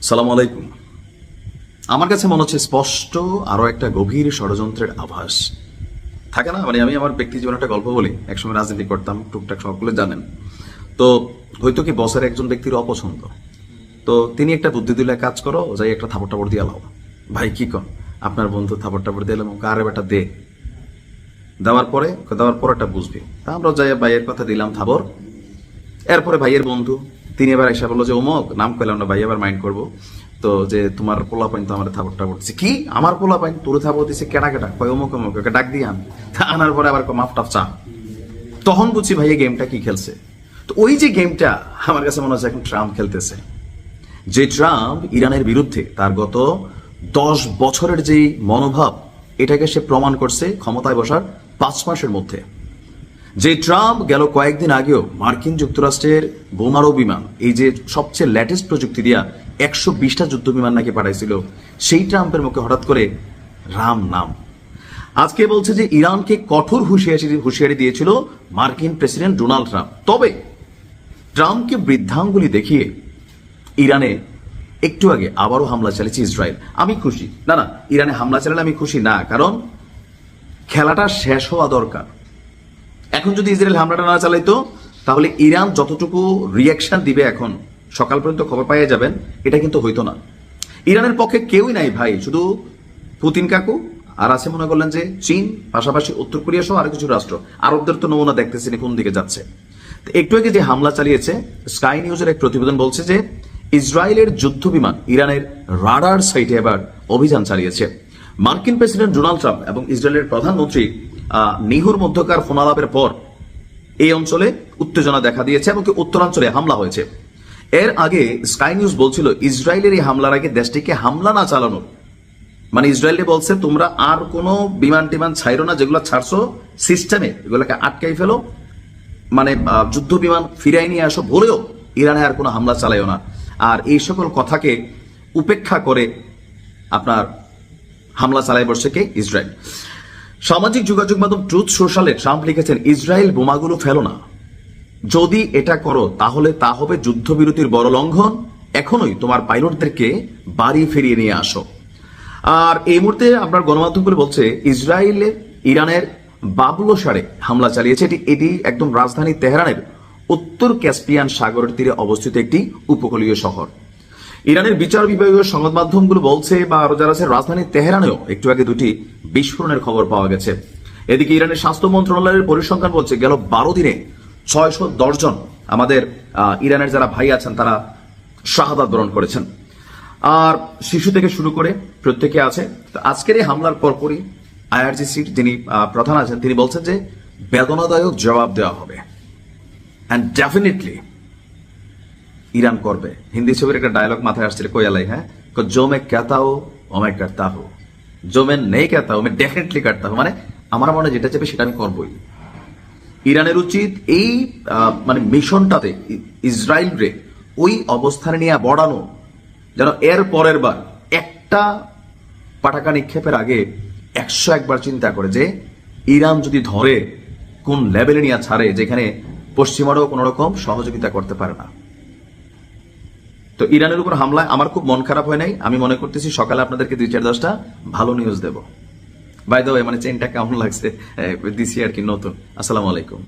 সালাম আলাইকুম। আমার কাছে মনে হচ্ছে স্পষ্ট, আরও একটা গভীর ষড়যন্ত্রের আভাস। থাকে না? মানে আমি আমার ব্যক্তি জীবনে একটা গল্প বলি, একসময় রাজনীতি করতাম, টুকটাক সকলে জানেন। তো হয়তো কি বসের একজন ব্যক্তির অপছন্দ। তো তিনি একটা বুদ্ধি দিলে কাজ করো, যাই একটা থাপড় টাপড় দিয়ে লাও। ভাই, কি কর? আপনার বন্ধু থাপড় টাপড় দিয়ে এলাম আরে বেটা দে। দেওয়ার পরে, দেওয়ার পর একটা বুঝবি। তা আমরা যাই, ভাইয়ের কথা দিলাম থাবর এরপরে ভাইয়ের বন্ধু তিনি এবার এসে বলল যে অমুক নাম পেলাম না ভাই, এবার মাইন্ড করব। তো যে, তোমার পোলা পাইন তো আমার টাবর দিচ্ছে কি? আমার পোলা পাইন তোর থাবর দিচ্ছে কেডা কেডা? কয়, অমুক অমুক ওকে ডাক দিয়ে তা আনার পরে আবার মাফ টাফ, চা। তখন বুঝছি ভাই, এই গেমটা কি খেলছে? তো ওই যে গেমটা আমার কাছে মনে হচ্ছে এখন ট্রাম্প খেলতেছে। যে ট্রাম্প ইরানের বিরুদ্ধে তার গত দশ বছরের যে মনোভাব, এটাকে সে প্রমাণ করছে ক্ষমতায় বসার পাঁচ মাসের মধ্যে। যে ট্রাম্প গেল কয়েকদিন আগেও মার্কিন যুক্তরাষ্ট্রের বোমারো বিমান, এই যে সবচেয়ে লেটেস্ট প্রযুক্তি দিয়া একশো বিশটা যুদ্ধ বিমান নাকি পাঠাইছিল, সেই ট্রাম্পের মুখে হঠাৎ করে রাম নাম। আজকে বলছে যে ইরানকে কঠোর হুঁশিয়ারি হুঁশিয়ারি দিয়েছিল মার্কিন প্রেসিডেন্ট ডোনাল্ড ট্রাম্প। তবে ট্রাম্পকে বৃদ্ধাঙ্গুলি দেখিয়ে ইরানে একটু আগে আবারও হামলা চালিয়েছে ইসরায়েল। আমি খুশি। না না, ইরানে হামলা চালালে আমি খুশি না, কারণ খেলাটা শেষ হওয়া দরকার। এখন যদি ইসরায়েল হামলাটা না চালাইতো, তাহলে ইরান যতটুকু রিয়াকশন দিবে এখন, সকাল পর্যন্ত খবর পাইয়ে যাবেন, এটা কিন্তু হইতো না। ইরানের পক্ষে কেউই নাই ভাই, শুধু পুতিন কাকু, আর আছে মনে করলেন যে চীন, পাশাপাশি উত্তর কোরিয়া সহ আরও কিছু রাষ্ট্র। আরবদের তো নমুনা দেখতেছি না, কোন দিকে যাচ্ছে। একটু আগে যে হামলা চালিয়েছে স্কাই নিউজের এক প্রতিবেদন বলছে যে, ইসরায়েলের যুদ্ধ বিমান ইরানের রাডার সাইটে এবার অভিযান চালিয়েছে। মার্কিন প্রেসিডেন্ট ডোনাল্ড ট্রাম্প এবং ইসরায়েলের প্রধানমন্ত্রী নিহুর মধ্যকার ফোনালাপের পর এই অঞ্চলে উত্তেজনা দেখা দিয়েছে এবং উত্তরাঞ্চলে হামলা হয়েছে। এর আগে স্কাই নিউজ বলছিল, ইসরায়েলের এই হামলার আগে দেশটিকে হামলা না চালানোর। মানে ইসরায়েলে বলছে, তোমরা আর কোনো বিমান টিমান ছাইরো না, যেগুলো ছাড়ছো সিস্টেমে, এগুলোকে আটকাই ফেলো। মানে যুদ্ধ বিমান ফিরাই নিয়ে আসো, বলেও ইরানে আর কোনো হামলা চালাইও না। আর এই সকল কথাকে উপেক্ষা করে আপনার হামলা চালাই বসছে কে? ইসরায়েল। সামাজিক যোগাযোগ মাধ্যম ট্রুথ সোশ্যালে ট্রাম্প লিখেছেন, ইসরায়েল বোমাগুলো ফেলো না। যদি এটা করো, তাহলে তা হবে যুদ্ধবিরতির বড় লঙ্ঘন। এখনোই তোমার পাইলটদেরকে বাড়ি ফিরিয়ে নিয়ে আসো। আর এই মুহূর্তে আপনার গণমাধ্যমগুলো বলছে, ইসরায়েলে ইরানের বাবলো সারে হামলা চালিয়েছে। এটি এটি একদম রাজধানী তেহরানের উত্তর ক্যাসপিয়ান সাগরের তীরে অবস্থিত একটি উপকূলীয় শহর। ইরানের বিচার বিভাগীয় সংবাদ মাধ্যমগুলো বলছে, বা আরও যারা আছে রাজধানী তেহরানেও একটু আগে দুটি বিস্ফোরণের খবর পাওয়া গেছে। এদিকে ইরানের স্বাস্থ্য মন্ত্রণালয়ের পরিসংখ্যান বলছে, গেল বারো দিনে ছয়শো জন আমাদের ইরানের যারা ভাই আছেন, তারা শাহাদাত বরণ করেছেন। আর শিশু থেকে শুরু করে প্রত্যেকে আছে। আজকের এই হামলার পরপরই আইআরজিসির যিনি প্রধান আছেন, তিনি বলছেন যে বেদনাদায়ক জবাব দেওয়া হবে। অ্যান্ড ডেফিনেটলি ইরান করবে। হিন্দি ছবির একটা ডায়লগ মাথায় আসছিল কোয়ালাই হ্যাঁ? জো মে ক্যাতা ও মে কাটতা হো জো মে নেই ক্যাতা ও মে ডেফিনেটলি কাটতা হো মানে আমার মনে যেটা চাইবে সেটা আমি করবই। ইরানের উচিত এই মানে মিশনটাতে ইসরায়েল রে ওই অবস্থানে নিয়ে বড়ানো, যেন এর পরের বার একটা পাটাকা নিক্ষেপের আগে একশো একবার চিন্তা করে যে, ইরান যদি ধরে কোন লেভেলে নিয়ে ছাড়ে, যেখানে পশ্চিমারও কোনো রকম সহযোগিতা করতে পারে না। তো ইরানের উপর হামলায় আমার খুব মন খারাপ হয় নাই। আমি মনে করতেছি সকালে আপনাদেরকে দুই চার দশটা ভালো নিউজ দেবো। বাই দ্য মানে চেনটা কেমন লাগছে? দিছি আর কি নতুন। আসসালামু আলাইকুম।